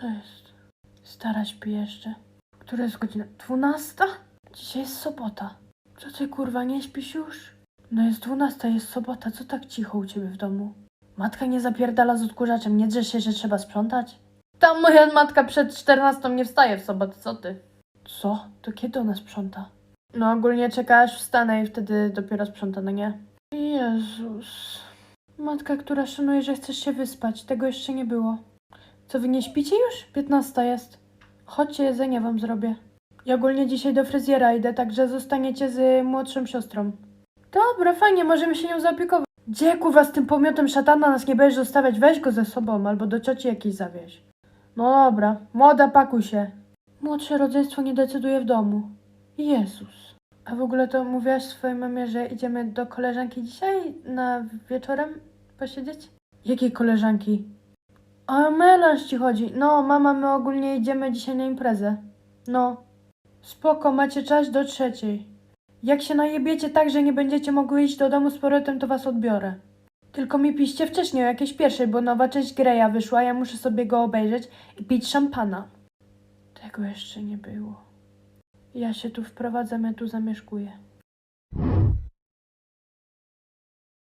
Co jest? Stara śpi jeszcze. Która jest godzina? Dwunasta? Dzisiaj jest sobota. Co ty kurwa, nie śpisz już? No jest dwunasta, jest sobota, co tak cicho u ciebie w domu? Matka nie zapierdala z odkurzaczem, nie drzesz się, że trzeba sprzątać? Tam moja matka przed czternastą nie wstaje w sobotę, co ty? Co? To kiedy ona sprząta? No ogólnie czeka aż wstanę i wtedy dopiero sprząta, no nie? Jezus. Matka, która szanuje, że chcesz się wyspać, tego jeszcze nie było. Co, wy nie śpicie już? Piętnasta jest. Chodźcie, jedzenie wam zrobię. Ja ogólnie dzisiaj do fryzjera idę, także zostaniecie z młodszą siostrą. Dobra, fajnie, możemy się nią zaopiekować. Gdzie kurwa z tym pomiotem szatana nas nie będziesz zostawiać? Weź go ze sobą albo do cioci jakiejś zawieź. No dobra, młoda pakuj się. Młodsze rodzeństwo nie decyduje w domu. Jezus. A w ogóle to mówiłaś swojej mamie, że idziemy do koleżanki dzisiaj na wieczorem posiedzieć? Jakiej koleżanki? O melanż ci chodzi. No, mama, my ogólnie idziemy dzisiaj na imprezę. No. Spoko, macie czas do trzeciej. Jak się najebiecie tak, że nie będziecie mogły iść do domu z powrotem, to was odbiorę. Tylko mi piście wcześniej o jakiejś pierwszej, bo nowa część Greya wyszła, ja muszę sobie go obejrzeć i pić szampana. Tego jeszcze nie było. Ja się tu wprowadzam, ja tu zamieszkuję.